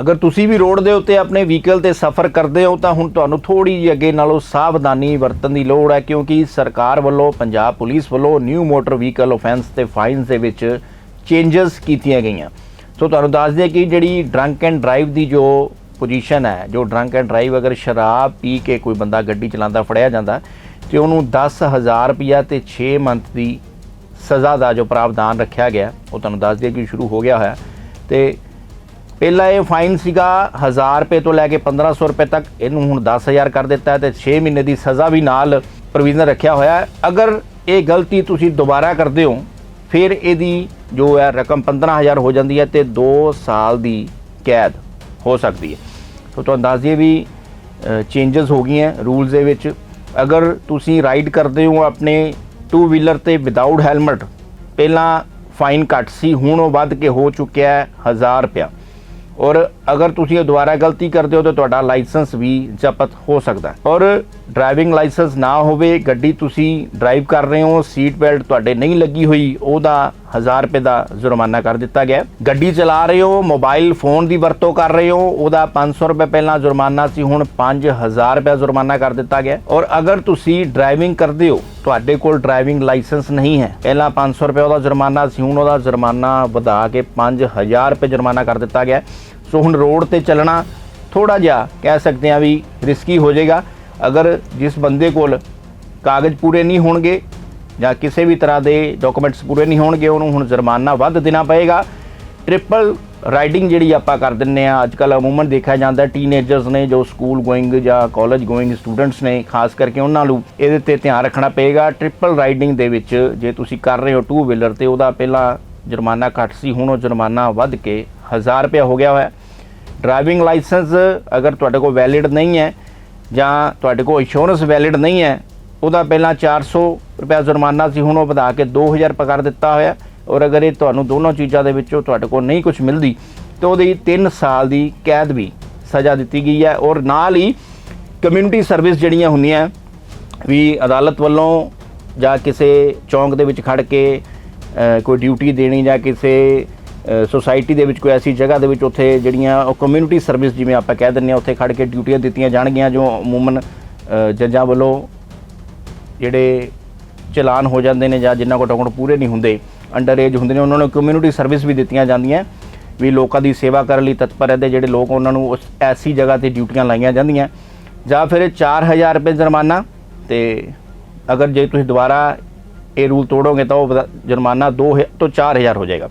ਅਗਰ ਤੁਸੀਂ ਵੀ ਰੋਡ ਦੇ ਉੱਤੇ ਆਪਣੇ ਵਹੀਕਲ ਤੇ ਸਫ਼ਰ ਕਰਦੇ ਹੋ, ਤਾਂ ਹੁਣ ਤੁਹਾਨੂੰ ਥੋੜੀ ਜਿਹੀ ਅੱਗੇ ਨਾਲੋਂ ਸਾਵਧਾਨੀ ਵਰਤਣ ਦੀ ਲੋੜ ਹੈ, ਕਿਉਂਕਿ ਸਰਕਾਰ ਵੱਲੋਂ, ਪੰਜਾਬ ਪੁਲਿਸ ਵੱਲੋਂ ਨਿਊ ਮੋਟਰ ਵਹੀਕਲ ਆਫੈਂਸ ਤੇ ਫਾਈਨਸ ਦੇ ਵਿੱਚ ਚੇਂਜਸ ਕੀਤੀਆਂ ਗਈਆਂ। ਸੋ ਤੁਹਾਨੂੰ ਦੱਸ ਦਈਏ ਕਿ ਜਿਹੜੀ ਡਰੰਕ ਐਂਡ ਡਰਾਈਵ ਦੀ ਜੋ ਪੋਜੀਸ਼ਨ ਹੈ, ਜੋ ਡਰੰਕ ਐਂਡ ਡਰਾਈਵ ਅਗਰ ਸ਼ਰਾਬ ਪੀ ਕੇ ਕੋਈ ਬੰਦਾ ਗੱਡੀ ਚਲਾਉਂਦਾ, ਫੜਿਆ ਜਾਂਦਾ, ਤੇ ਉਹਨੂੰ 10000 ਰੁਪਇਆ ਤੇ 6 ਮੰਥ ਦੀ ਸਜ਼ਾ ਦਾ ਜੋ ਪ੍ਰਾਵਧਾਨ ਰੱਖਿਆ ਗਿਆ, ਉਹ ਤੁਹਾਨੂੰ ਦੱਸ ਦਈਏ ਕਿ ਸ਼ੁਰੂ ਹੋ ਗਿਆ ਹੋਇਆ ਤੇ ਪਹਿਲਾਂ ਇਹ ਫਾਈਨ ਸੀਗਾ 1000 ਰੁਪਏ ਤੋਂ ਲੈ ਕੇ 1500 ਰੁਪਏ ਤੱਕ। ਇਹਨੂੰ ਹੁਣ 10000 ਕਰ ਦਿੱਤਾ ਹੈ ਤੇ 6 ਮਹੀਨੇ ਦੀ ਸਜ਼ਾ ਵੀ ਨਾਲ ਪ੍ਰੋਵੀਜ਼ਨ ਰੱਖਿਆ ਹੋਇਆ ਹੈ। ਅਗਰ ਇਹ ਗਲਤੀ ਤੁਸੀਂ ਦੁਬਾਰਾ ਕਰਦੇ ਹੋ, ਫਿਰ ਇਹਦੀ ਜੋ ਹੈ ਰਕਮ 15000 ਹੋ ਜਾਂਦੀ ਹੈ ਤੇ 2 ਸਾਲ ਦੀ ਕੈਦ ਹੋ ਸਕਦੀ ਹੈ। ਸੋ ਤੁਹਾਨੂੰ ਦੱਸ ਦਈਏ ਵੀ ਚੇਂਜਸ ਹੋ ਗਈਆਂ ਰੂਲਸ ਦੇ ਵਿੱਚ। ਅਗਰ ਤੁਸੀਂ ਰਾਈਡ ਕਰਦੇ ਹੋ ਆਪਣੇ ਟੂ ਵੀਲਰ ਤੇ ਵਿਦਆਊਟ ਹੈਲਮਟ ਪਹਿਲਾਂ ਫਾਈਨ ਘੱਟ ਸੀ, ਹੁਣ ਉਹ ਵੱਧ ਕੇ ਹੋ ਚੁੱਕਿਆ ਹੈ 1000 ਰੁਪਇਆ। ਔਰ ਅਗਰ ਤੁਸੀਂ ਇਹ ਦੁਬਾਰਾ ਗਲਤੀ ਕਰਦੇ ਹੋ ਤਾਂ ਤੁਹਾਡਾ ਲਾਇਸੈਂਸ ਵੀ ਜ਼ਬਤ ਹੋ ਸਕਦਾ ਔਰ ਡਰਾਈਵਿੰਗ ਲਾਇਸੈਂਸ ਨਾ ਹੋਵੇ, ਗੱਡੀ ਤੁਸੀਂ ਡਰਾਈਵ ਕਰ ਰਹੇ ਹੋ, ਸੀਟ ਬੈਲਟ ਤੁਹਾਡੇ ਨਹੀਂ ਲੱਗੀ ਹੋਈ, ਉਹਦਾ 1000 ਰੁਪਏ ਦਾ ਜੁਰਮਾਨਾ ਕਰ ਦਿੱਤਾ ਗਿਆ ਗੱਡੀ ਚਲਾ ਰਹੇ ਹੋ, ਮੋਬਾਈਲ ਫੋਨ ਦੀ ਵਰਤੋਂ ਕਰ ਰਹੇ ਹੋ, ਉਹਦਾ 500 ਰੁਪਏ ਪਹਿਲਾਂ ਜੁਰਮਾਨਾ ਸੀ, ਹੁਣ 5000 ਰੁਪਏ ਜੁਰਮਾਨਾ ਕਰ ਦਿੱਤਾ ਗਿਆ ਔਰ ਅਗਰ ਤੁਸੀਂ ਡਰਾਈਵਿੰਗ ਕਰਦੇ ਹੋ, ਤੁਹਾਡੇ ਕੋਲ ਡਰਾਈਵਿੰਗ ਲਾਇਸੈਂਸ ਨਹੀਂ ਹੈ, ਪਹਿਲਾਂ 500 ਰੁਪਏ ਉਹਦਾ ਜੁਰਮਾਨਾ ਸੀ, ਹੁਣ ਉਹਦਾ ਜੁਰਮਾਨਾ ਵਧਾ ਕੇ 5000 ਰੁਪਏ ਜੁਰਮਾਨਾ ਕਰ ਦਿੱਤਾ ਗਿਆ ਸੋ ਹੁਣ ਰੋਡ ਤੇ ਚੱਲਣਾ ਥੋੜਾ ਜਿਹਾ ਕਹਿ ਸਕਦੇ ਆ ਵੀ ਰਿਸਕੀ ਹੋ ਜਾਏਗਾ। ਅਗਰ ਜਿਸ ਬੰਦੇ ਕੋਲ ਕਾਗਜ਼ ਪੂਰੇ ਨਹੀਂ ਹੋਣਗੇ ਜਾਂ ਕਿਸੇ ਵੀ ਤਰ੍ਹਾਂ ਦੇ ਡਾਕੂਮੈਂਟਸ ਪੂਰੇ ਨਹੀਂ ਹੋਣਗੇ, ਉਹਨੂੰ ਹੁਣ ਜੁਰਮਾਨਾ ਵੱਧ ਦੇਣਾ ਪਏਗਾ। ਟ੍ਰਿਪਲ ਰਾਈਡਿੰਗ ਜਿਹੜੀ ਆਪਾਂ ਕਰ ਦਿੰਨੇ ਆ ਅੱਜ ਕੱਲ ਅਮੂਮਨ ਦੇਖਿਆ ਜਾਂਦਾ ਟੀਨੇਜਰਸ ਨੇ ਜੋ ਸਕੂਲ ਗੋਇੰਗ ਜਾਂ ਕਾਲਜ ਗੋਇੰਗ ਸਟੂਡੈਂਟਸ ਨੇ, ਖਾਸ ਕਰਕੇ ਉਹਨਾਂ ਨੂੰ ਇਹਦੇ ਤੇ ਧਿਆਨ ਰੱਖਣਾ ਪਏਗਾ। ਟ੍ਰਿਪਲ ਰਾਈਡਿੰਗ ਦੇ ਵਿੱਚ ਜੇ ਤੁਸੀਂ ਕਰ ਰਹੇ ਹੋ ਟੂ ਵੀਲਰ ਤੇ ਉਹਦਾ ਪਹਿਲਾਂ ਜੁਰਮਾਨਾ ਘੱਟ ਸੀ, ਹੁਣ ਉਹ ਜੁਰਮਾਨਾ ਵੱਧ ਕੇ 1000 ਰੁਪਏ ਹੋ ਗਿਆ ਹੋਇਆ। ਡਰਾਈਵਿੰਗ ਲਾਇਸੈਂਸ ਅਗਰ ਤੁਹਾਡੇ ਕੋਲ ਵੈਲਿਡ ਨਹੀਂ ਹੈ ਜਾਂ ਤੁਹਾਡੇ ਕੋਲ ਇੰਸ਼ੋਰੈਂਸ ਵੈਲਿਡ ਨਹੀਂ ਹੈ, ਉਹਦਾ ਪਹਿਲਾਂ 400 ਰੁਪਏ ਜੁਰਮਾਨਾ ਸੀ, ਹੁਣ ਉਹ ਵਧਾ ਕੇ 2000 ਰੁਪਏ ਕਰ ਦਿੱਤਾ ਹੋਇਆ। ਔਰ ਅਗਰ ਇਹ ਤੁਹਾਨੂੰ ਦੋਨੋਂ ਚੀਜ਼ਾਂ ਦੇ ਵਿੱਚੋਂ ਤੁਹਾਡੇ ਕੋਲ ਨਹੀਂ ਕੁਝ ਮਿਲਦੀ, ਤਾਂ ਉਹਦੀ 3 ਸਾਲ ਦੀ ਕੈਦ ਵੀ ਸਜ਼ਾ ਦਿੱਤੀ ਗਈ ਹੈ। ਔਰ ਨਾਲ ਹੀ ਕਮਿਊਨਿਟੀ ਸਰਵਿਸ ਜਿਹੜੀਆਂ ਹੁੰਦੀਆਂ, ਵੀ ਅਦਾਲਤ ਵੱਲੋਂ ਜਾਂ ਕਿਸੇ ਚੌਂਕ ਦੇ ਵਿੱਚ ਖੜ ਕੇ ਕੋਈ ਡਿਊਟੀ ਦੇਣੀ ਜਾਂ ਕਿਸੇ ਸੋਸਾਇਟੀ ਦੇ ਵਿੱਚ ਕੋਈ ਐਸੀ ਜਗ੍ਹਾ ਦੇ ਵਿੱਚ ਉੱਥੇ ਜਿਹੜੀਆਂ ਉਹ ਕਮਿਊਨਿਟੀ ਸਰਵਿਸ ਜਿਵੇਂ ਆਪਾਂ ਕਹਿ ਦਿੰਦੇ ਆ ਉੱਥੇ ਖੜ ਕੇ ਡਿਊਟੀਆਂ ਦਿੱਤੀਆਂ ਜਾਣਗੀਆਂ, ਜੋ ਅਮੂਮਨ ਜੱਜਾਂ ਵੱਲੋਂ ਜਿਹੜੇ ਚਲਾਨ ਹੋ ਜਾਂਦੇ ਨੇ ਜਾਂ ਜਿਨ੍ਹਾਂ ਕੋਲ ਡਾਕੂਮੈਂਟ ਪੂਰੇ ਨਹੀਂ ਹੁੰਦੇ ਅੰਡਰ ਏਜ ਹੁੰਦੇ ਨੇ, ਉਹਨਾਂ ਨੂੰ ਕਮਿਊਨਿਟੀ ਸਰਵਿਸ ਵੀ ਦਿੱਤੀਆਂ ਜਾਂਦੀਆਂ, ਵੀ ਲੋਕਾਂ ਦੀ ਸੇਵਾ ਕਰਨ ਲਈ ਤਤਪਰ ਰਹਿੰਦੇ ਜਿਹੜੇ ਲੋਕ, ਉਹਨਾਂ ਨੂੰ ਉਸ ਐਸੀ ਜਗ੍ਹਾ ਤੇ ਡਿਊਟੀਆਂ ਲਾਈਆਂ ਜਾਂਦੀਆਂ। ਜਾਂ ਫਿਰ 4000 ਰੁਪਏ ਜੁਰਮਾਨਾ ਤੇ ਅਗਰ ਜੇ ਤੁਸੀਂ ਦੁਬਾਰਾ ਇਹ ਰੂਲ ਤੋੜੋਗੇ ਤਾਂ ਉਹ ਵਧ- ਜੁਰਮਾਨਾ 2 ਤੋਂ 4000 ਹੋ ਜਾਏਗਾ।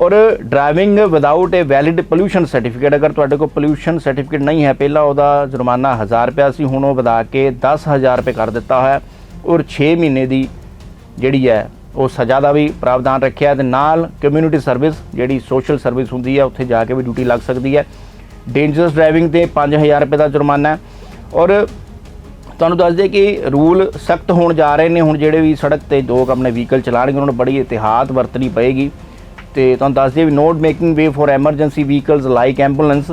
ਔਰ driving without a valid pollution certificate ਅਗਰ ਤੁਹਾਡੇ ਕੋਲ ਪੋਲੂਸ਼ਨ ਸਰਟੀਫਿਕੇਟ ਨਹੀਂ ਹੈ, ਪਹਿਲਾਂ ਉਹਦਾ ਜੁਰਮਾਨਾ 1000 ਰੁਪਏ ਸੀ, ਹੁਣ ਉਹ ਵਧਾ ਕੇ 10000 ਰੁਪਏ ਕਰ ਦਿੱਤਾ ਹੋਇਆ। ਔਰ 6 ਮਹੀਨੇ ਦੀ ਜਿਹੜੀ ਹੈ, ਉਹ ਸਜ਼ਾ ਦਾ ਵੀ ਪ੍ਰਾਵਧਾਨ ਰੱਖਿਆ ਹੈ ਤੇ ਨਾਲ ਕਮਿਊਨਿਟੀ ਸਰਵਿਸ ਜਿਹੜੀ ਸੋਸ਼ਲ ਸਰਵਿਸ ਹੁੰਦੀ ਹੈ, ਉੱਥੇ ਜਾ ਕੇ ਵੀ ਡਿਊਟੀ ਲੱਗ ਸਕਦੀ ਹੈ। ਡੇਂਜਰਸ ਡਰਾਈਵਿੰਗ ਤੇ 5000 ਰੁਪਏ ਦਾ ਜੁਰਮਾਨਾ ਹੈ। ਔਰ ਤੁਹਾਨੂੰ ਦੱਸ ਦੇ ਕਿ ਰੂਲ ਸਖਤ ਹੋਣ ਜਾ ਰਹੇ ਨੇ, ਹੁਣ ਜਿਹੜੇ ਵੀ ਸੜਕ ਤੇ ਲੋਕ ਆਪਣੇ ਵਹੀਕਲ ਚਲਾਣਗੇ ਉਹਨਾਂ ਨੂੰ ਬੜੀ ਇਤਿਹਾਤ ਵਰਤਣੀ ਪਏਗੀ। ਤੇ ਤੁਹਾਨੂੰ ਦੱਸ ਦਈਏ ਵੀ not making way for emergency vehicles like ambulance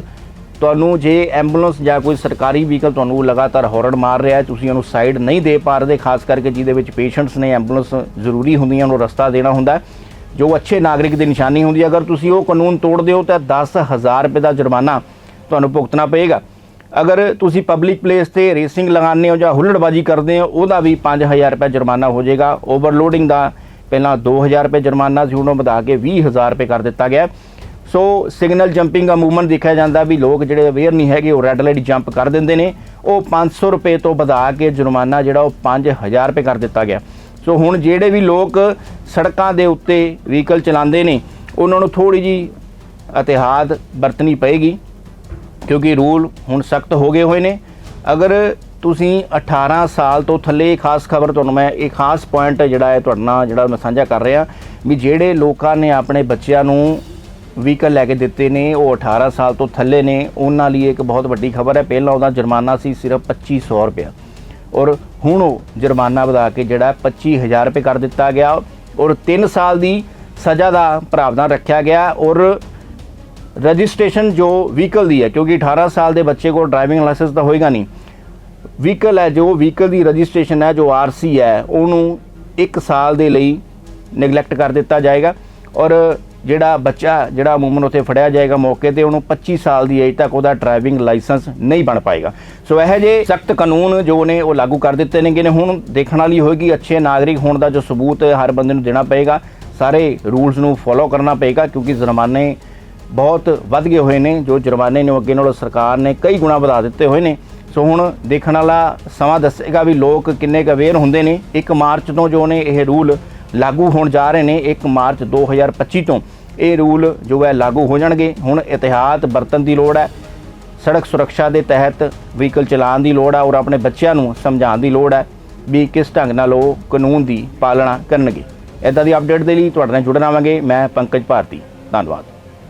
ਤੁਹਾਨੂੰ ਜੇ ਐਂਬੂਲੈਂਸ ਜਾਂ ਕੋਈ ਸਰਕਾਰੀ ਵਹੀਕਲ ਤੁਹਾਨੂੰ ਲਗਾਤਾਰ ਹੌਰਨ ਮਾਰ ਰਿਹਾ ਹੈ, ਤੁਸੀਂ ਉਹਨੂੰ ਸਾਈਡ ਨਹੀਂ ਦੇ ਪਾ ਰਹੇ, ਖਾਸ ਕਰਕੇ ਜਿਹਦੇ ਵਿੱਚ ਪੇਸ਼ੈਂਟਸ ਨੇ ਐਂਬੂਲੈਂਸ ਜ਼ਰੂਰੀ ਹੁੰਦੀਆਂ ਉਹਨੂੰ ਰਸਤਾ ਦੇਣਾ ਹੁੰਦਾ ਜੋ ਅੱਛੇ ਨਾਗਰਿਕ ਦੀ ਨਿਸ਼ਾਨੀ ਹੁੰਦੀ ਹੈ। ਅਗਰ ਤੁਸੀਂ ਉਹ ਕਾਨੂੰਨ ਤੋੜਦੇ ਹੋ, ਤਾਂ 10000 ਰੁਪਏ ਦਾ ਜੁਰਮਾਨਾ ਤੁਹਾਨੂੰ ਭੁਗਤਣਾ ਪਏਗਾ। ਅਗਰ ਤੁਸੀਂ ਪਬਲਿਕ ਪਲੇਸ ਤੇ ਰੇਸਿੰਗ ਲਗਾਉਂਦੇ ਹੋ ਜਾਂ ਹੁੱਲੜਬਾਜੀ ਕਰਦੇ ਹੋ, ਉਹਦਾ ਵੀ 5000 ਰੁਪਏ ਜੁਰਮਾਨਾ ਹੋ ਜਾਏਗਾ। ਓਵਰਲੋਡਿੰਗ ਦਾ ਪਹਿਲਾਂ 2000 ਰੁਪਏ ਜੁਰਮਾਨਾ ਸੀ ਉਹਨੂੰ ਵਧਾ ਕੇ 20000 ਰੁਪਏ ਕਰ ਦਿੱਤਾ ਗਿਆ ਸੋ ਸਿਗਨਲ ਜੰਪਿੰਗ ਦਾ ਮੂਵਮੈਂਟ ਦੇਖਿਆ ਜਾਂਦਾ ਵੀ ਲੋਕ ਜਿਹੜੇ ਅਵੇਅਰ ਨਹੀਂ ਹੈਗੇ, ਉਹ ਰੈੱਡ ਲਾਈਟ ਜੰਪ ਕਰ ਦਿੰਦੇ ਨੇ। ਉਹ 500 ਰੁਪਏ ਤੋਂ ਵਧਾ ਕੇ ਜੁਰਮਾਨਾ ਜਿਹੜਾ ਉਹ 5000 ਰੁਪਏ ਕਰ ਦਿੱਤਾ ਗਿਆ। ਸੋ ਹੁਣ ਜਿਹੜੇ ਵੀ ਲੋਕ ਸੜਕਾਂ ਦੇ ਉੱਤੇ ਵਹੀਕਲ ਚਲਾਉਂਦੇ ਨੇ, ਉਹਨਾਂ ਨੂੰ ਥੋੜੀ ਜੀ ਇਤਿਹਾਦ ਵਰਤਣੀ ਪਏਗੀ, ਕਿਉਂਕਿ ਰੂਲ ਹੁਣ ਸਖਤ ਹੋ ਗਏ ਹੋਏ ਨੇ। ਅਗਰ ਤੁਸੀਂ 18 ਸਾਲ ਤੋਂ ਥੱਲੇ ਖਾਸ ਖਬਰ ਤੁਹਾਨੂੰ ਮੈਂ, ਇਹ ਖਾਸ ਪੁਆਇੰਟ ਜਿਹੜਾ ਹੈ ਤੁਹਾਡੇ ਨਾਲ ਜਿਹੜਾ ਮੈਂ ਸਾਂਝਾ ਕਰ ਰਿਹਾ, ਵੀ ਜਿਹੜੇ ਲੋਕਾਂ ਨੇ ਆਪਣੇ ਬੱਚਿਆਂ ਨੂੰ ਵਹੀਕਲ ਲੈ ਕੇ ਦਿੱਤੇ ਨੇ, ਉਹ 18 ਸਾਲ ਤੋਂ ਥੱਲੇ ਨੇ। ਉਹਨਾਂ ਲਈ ਇੱਕ ਬਹੁਤ ਵੱਡੀ ਖਬਰ ਹੈ, ਪਹਿਲਾਂ ਉਹਦਾ ਜੁਰਮਾਨਾ ਸੀ ਸਿਰਫ 2500 ਰੁਪਏ ਔਰ ਹੁਣ ਉਹ ਜੁਰਮਾਨਾ ਵਧਾ ਕੇ ਜਿਹੜਾ 25000 ਰੁਪਏ ਕਰ ਦਿੱਤਾ ਗਿਆ। ਔਰ 3 ਸਾਲ ਦੀ ਸਜ਼ਾ ਦਾ ਪ੍ਰਾਵਧਾਨ ਰੱਖਿਆ ਗਿਆ। ਔਰ ਰਜਿਸਟ੍ਰੇਸ਼ਨ ਜੋ ਵਹੀਕਲ ਦੀ ਹੈ, ਕਿਉਂਕਿ 18 ਸਾਲ ਦੇ ਬੱਚੇ ਕੋਲ ਡਰਾਈਵਿੰਗ ਲਾਇਸੈਂਸ ਤਾਂ ਹੋਏਗਾ ਨਹੀਂ। ਵਹੀਕਲ ਹੈ, ਜੋ ਵਹੀਕਲ ਦੀ ਰਜਿਸਟ੍ਰੇਸ਼ਨ ਹੈ, ਜੋ ਆਰਸੀ ਹੈ, ਉਹਨੂੰ 1 ਸਾਲ ਦੇ ਲਈ ਨੈਗਲੈਕਟ ਕਰ ਦਿੱਤਾ ਜਾਏਗਾ। ਔਰ ਜਿਹੜਾ ਬੱਚਾ, ਜਿਹੜਾ ਅਮੂਮਨ ਉੱਥੇ ਫੜਿਆ ਜਾਏਗਾ ਮੌਕੇ ਤੇ, ਉਹਨੂੰ 25 ਸਾਲ ਦੀ ਏਜ ਤੱਕ ਉਹਦਾ ਡਰਾਈਵਿੰਗ ਲਾਇਸੈਂਸ ਨਹੀਂ ਬਣ ਪਾਏਗਾ। ਸੋ ਇਹ ਜੇ ਸਖਤ ਕਾਨੂੰਨ ਜੋ ਨੇ ਉਹ ਲਾਗੂ ਕਰ ਦਿੱਤੇ ਨੇਗੇ ਨੇ। ਹੁਣ ਦੇਖਣ ਵਾਲੀ ਹੋਏਗੀ, ਅੱਛੇ ਨਾਗਰਿਕ ਹੋਣ ਦਾ ਜੋ ਸਬੂਤ ਹਰ ਬੰਦੇ ਨੂੰ ਦੇਣਾ ਪਏਗਾ। ਸਾਰੇ ਰੂਲਸ ਨੂੰ ਫੋਲੋ ਕਰਨਾ ਪਏਗਾ ਕਿਉਂਕਿ ਜੁਰਮਾਨੇ ਬਹੁਤ ਵੱਧ ਗਏ ਹੋਏ ਨੇ। ਜੋ ਜੁਰਮਾਨੇ ਨੇ ਅੱਗੇ ਨਾਲੋਂ ਸਰਕਾਰ ਨੇ ਕਈ ਗੁਣਾ ਵਧਾ ਦਿੱਤੇ ਹੋਏ ਨੇ। ਸੋ ਹੁਣ ਦੇਖਣ ਵਾਲਾ ਸਮਾਂ ਦੱਸੇਗਾ ਵੀ ਲੋਕ ਕਿੰਨੇ ਕੁ ਅਵੇਅਰ ਹੁੰਦੇ ਨੇ। 1 ਮਾਰਚ ਤੋਂ ਜੋ ਨੇ ਇਹ ਰੂਲ ਲਾਗੂ ਹੋਣ ਜਾ ਰਹੇ ਨੇ 1 ਮਾਰਚ 2025 ਤੋਂ। ਇਹ ਰੂਲ ਜੋ ਹੈ ਲਾਗੂ ਹੋ ਜਾਣਗੇ। ਹੁਣ ਇਤਿਹਾਤ ਵਰਤਨ ਦੀ ਲੋੜ ਹੈ। ਸੜਕ ਸੁਰੱਖਿਆ ਦੇ ਤਹਿਤ ਵਹੀਕਲ ਚਲਾਉਣ ਦੀ ਲੋੜ ਹੈ ਔਰ ਆਪਣੇ ਬੱਚਿਆਂ ਨੂੰ ਸਮਝਾਉਣ ਦੀ ਲੋੜ ਹੈ ਵੀ ਕਿਸ ਢੰਗ ਨਾਲ ਉਹ ਕਾਨੂੰਨ ਦੀ ਪਾਲਣਾ ਕਰਨਗੇ। ਇਦਾਂ ਦੀ ਅਪਡੇਟ ਦੇ ਲਈ ਤੁਹਾਡੇ ਨਾਲ ਜੁੜਨ ਆਵਾਂਗੇ। ਮੈਂ ਪੰਕਜ ਭਾਰਤੀ। ਧੰਨਵਾਦ।